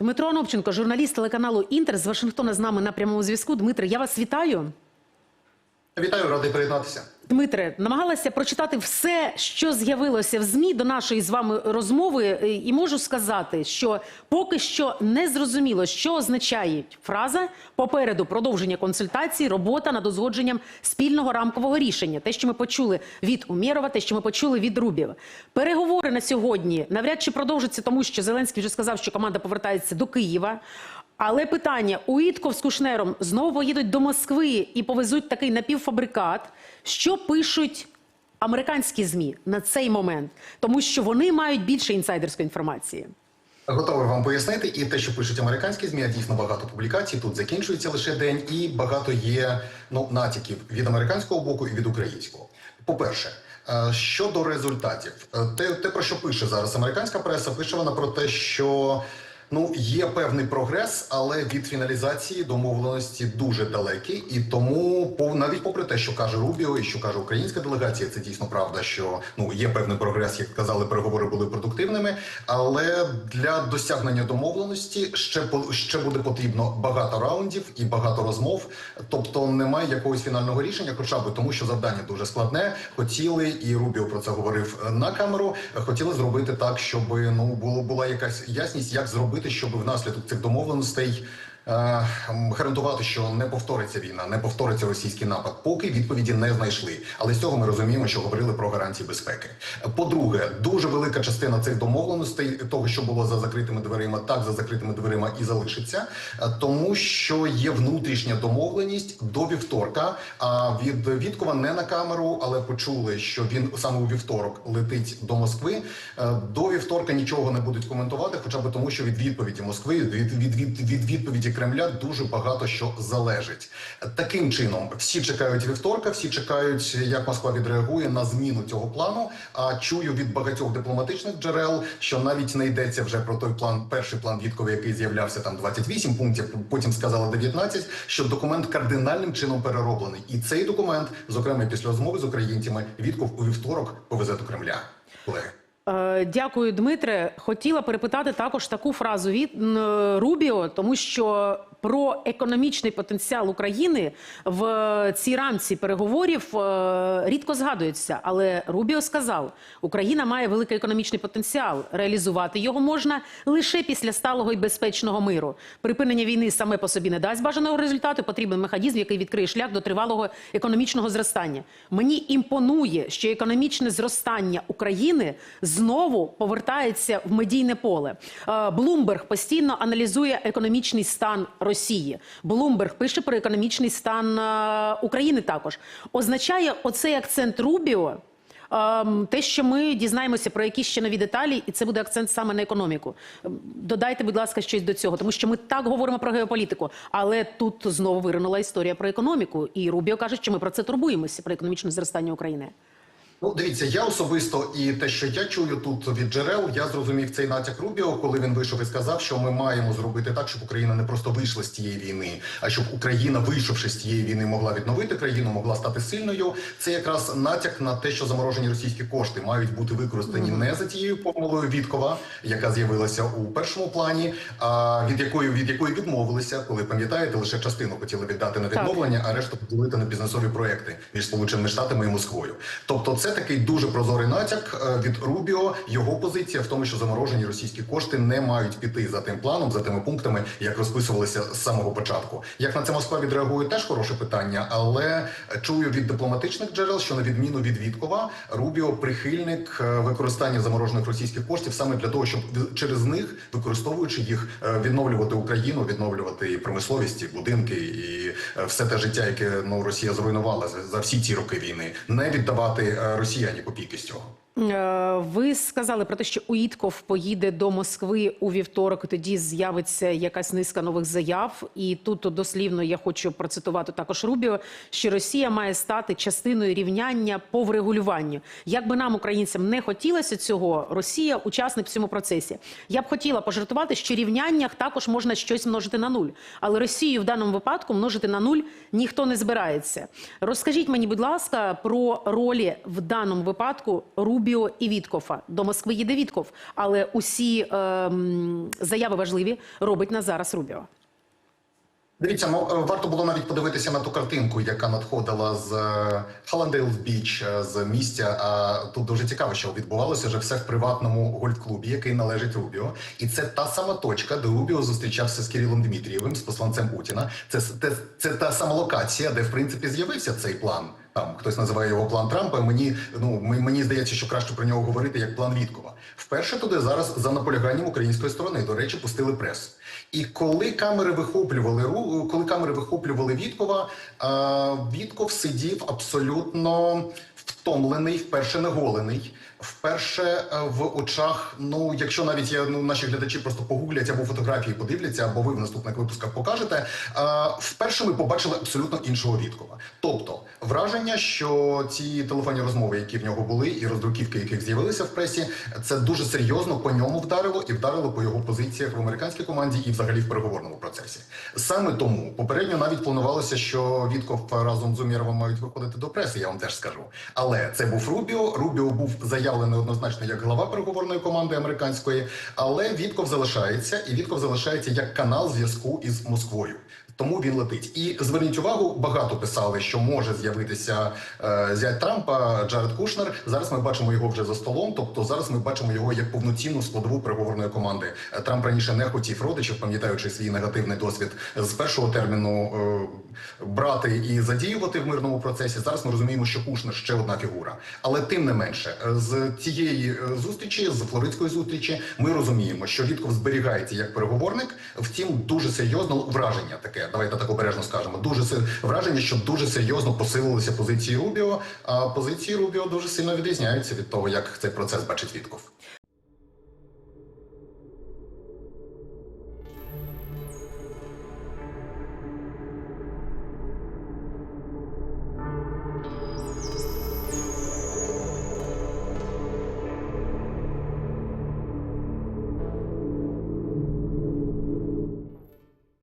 Дмитро Анопченко, журналіст телеканалу Інтер з Вашингтона з нами на прямому зв'язку. Дмитро, я вас вітаю. Вітаю, радий приєднатися. Дмитре, намагалася прочитати все, що з'явилося в змі до нашої з вами розмови, е, і можу сказати, що поки що не зрозуміло, що означає фраза попереду продовження консультацій, робота над узгодженням спільного рамкового рішення. Те, що ми почули від Умєрова, те, що ми почули від Рубєва. Переговори на сьогодні навряд чи продовжаться, тому що Зеленський вже сказав, що команда повертається до Києва. Але питання: Уітков з Кушнером знову поїдуть до Москви і повезуть такий напівфабрикат. Що пишуть американські змі на цей момент, тому що вони мають більше інсайдерської інформації. Готовий вам пояснити. І те, що пишуть американські змі, дійсно багато публікацій. Тут закінчується лише день, і багато є ну натяків від американського боку і від українського. По-перше, е, щодо результатів, Е, те, те про що пише зараз американська преса, пише вона про те, що. Ну, є певний прогрес, але від фіналізації домовленості дуже далекий, і тому навіть попри те, що каже Рубіо і що каже українська делегація, це дійсно правда, що ну є певний прогрес, як казали, переговори були продуктивними. Але для досягнення домовленості ще ще буде потрібно багато раундів і багато розмов. Тобто немає якогось фінального рішення, хоча б тому, що завдання дуже складне. Хотіли, і Рубіо про це говорив е, на камеру. Хотіли зробити так, щоб ну було була якась ясність, як зробити, щоб внаслідок цих домовленостей. Е, Гарантувати, що не повториться війна, не повториться російський напад, поки відповіді не знайшли. Але з цього ми розуміємо, що говорили про гарантії безпеки. По-друге, дуже велика частина цих домовленостей, того, що було за закритими дверима, так за закритими дверима і залишиться, е, тому що є внутрішня домовленість до вівторка. А від Віткова не на камеру, але почули, що він саме у вівторок летить до Москви. Е, До вівторка нічого не будуть коментувати, хоча б тому, що від відповіді Москви, від, від, від, від відповіді Кремля дуже багато що залежить. Таким чином, всі чекають вівторка, всі чекають, як Москва відреагує на зміну цього плану. А чую від багатьох дипломатичних джерел, що навіть не йдеться вже про той план, перший план Віткова, який з'являвся там 28 пунктів. Потім сказали 19, що документ кардинальним чином перероблений. І цей документ, зокрема після розмови з українцями, Вітков у вівторок повезе до Кремля. Колеги. Е, Дякую, Дмитре. Хотіла перепитати також таку фразу від е, Рубіо, тому що про економічний потенціал України в цій рамці переговорів е, рідко згадується. Але Рубіо сказав, Україна має великий економічний потенціал. Реалізувати його можна лише після сталого і безпечного миру. Припинення війни саме по собі не дасть бажаного результату. Потрібен механізм, який відкриє шлях до тривалого економічного зростання. Мені імпонує, що економічне зростання України знову повертається в медійне поле. Е, Блумберг постійно аналізує економічний стан Росії. Блумберг пише про економічний стан е, України також. Означає оцей акцент Рубіо. ем, Те, що ми дізнаємося про якісь ще нові деталі, і це буде акцент саме на економіку. Ем, Додайте, будь ласка, щось до цього, тому що ми так говоримо про геополітику, але тут знову виринула історія про економіку. І Рубіо каже, що ми про це турбуємося про економічне зростання України. Ну, дивіться, я особисто і те, що я чую тут від джерел, я зрозумів цей натяк Рубіо, коли він вийшов і сказав, що ми маємо зробити так, щоб Україна не просто вийшла з тієї війни, а щоб Україна, вийшовши з тієї війни, могла відновити країну, могла стати сильною. Це якраз натяк на те, що заморожені російські кошти мають бути використані не за тією помилою Віткова, яка з'явилася у першому плані, а від якої від якої відмовилися, коли пам'ятаєте, лише частину хотіли віддати на Так. відновлення, а решту поділити на бізнесові проекти між Сполученими Штатами і Москвою. Тобто, це такий дуже прозорий натяк е, від Рубіо. Його позиція в тому, що заморожені російські кошти не мають піти за тим планом, за тими пунктами, як розписувалися з самого початку. Як на це Москва відреагує, теж хороше питання, але чую від дипломатичних джерел, що на відміну від Віткова, Рубіо прихильник е, використання заморожених російських коштів саме для того, щоб через них, використовуючи їх, е, відновлювати Україну, відновлювати і промисловість, і будинки, і все те життя, яке ну Росія зруйнувала за, за всі ці роки війни, не віддавати е, росіяні копійки з цього. Е, Ви сказали про те, що Уітков поїде до Москви у вівторок. Тоді з'явиться якась низка нових заяв. І тут дослівно я хочу процитувати також Рубіо, що Росія має стати частиною рівняння по врегулюванню. Як би нам, українцям, не хотілося цього, Росія учасник в цьому процесі. Я б хотіла пожартувати, що рівняннях також можна щось множити на нуль, але Росію в даному випадку множити на нуль ніхто не збирається. Розкажіть мені, будь ласка, про ролі в даному випадку Рубіо Рубіо і Віткофа. До Москви їде Вітков, але усі е, заяви важливі робить на зараз Рубіо. Дивіться, ну е, варто було навіть подивитися на ту картинку, яка надходила з Халандейлс Біч з місця. А тут дуже цікаво, що відбувалося вже все в приватному гольф-клубі, який належить Рубіо. І це та сама точка, де Рубіо зустрічався з Кирилом Дмитрієвим, з посланцем Путіна. Це це, це та сама локація, де в принципі з'явився цей план. Там хтось називає його план Трампа. Мені ну мені здається, що краще про нього говорити як план Віткова. Вперше туди зараз за наполяганням української сторони, до речі, пустили прес. І коли камери вихоплювали Ру- коли камери вихоплювали Віткова, Вітков сидів абсолютно втомлений, вперше не голений. Вперше е, в очах, ну якщо навіть я ну наші глядачі просто погуглять або фотографії подивляться, або ви в наступних випусках покажете. А, вперше ми побачили абсолютно іншого Віткова. Тобто враження, що ці телефонні розмови, які в нього були, і роздруківки, яких з'явилися в пресі, це дуже серйозно по ньому вдарило і вдарило по його позиціях в американській команді і взагалі в переговорному процесі. Саме тому попередньо навіть планувалося, що Вітков разом з Умєровим мають виходити до преси. Я вам теж скажу. Але це був Рубіо. Рубіо був заявлений однозначно як глава переговорної команди американської. Але Вітков залишається, і Вітков залишається як канал зв'язку із Москвою. Тому він летить. І зверніть увагу, багато писали, що може з'явитися е, зять Трампа Джаред Кушнер. Зараз ми бачимо його вже за столом. Тобто зараз ми бачимо його як повноцінну складову переговорної команди. Е, Трамп раніше не хотів родичів, пам'ятаючи свій негативний досвід з першого терміну е, брати і задіювати в мирному процесі. Зараз ми розуміємо, що Кушнер ще одна фігура. Але тим не менше, е, з цієї е, зустрічі, з флоридської зустрічі, ми розуміємо, що Вітков зберігається як переговорник. Втім, дуже серйозно враження таке. Давайте так обережно скажемо. Дуже се- враження, що дуже серйозно посилилися позиції Рубіо. А позиції Рубіо дуже сильно відрізняються від того, як цей процес бачить Вітков.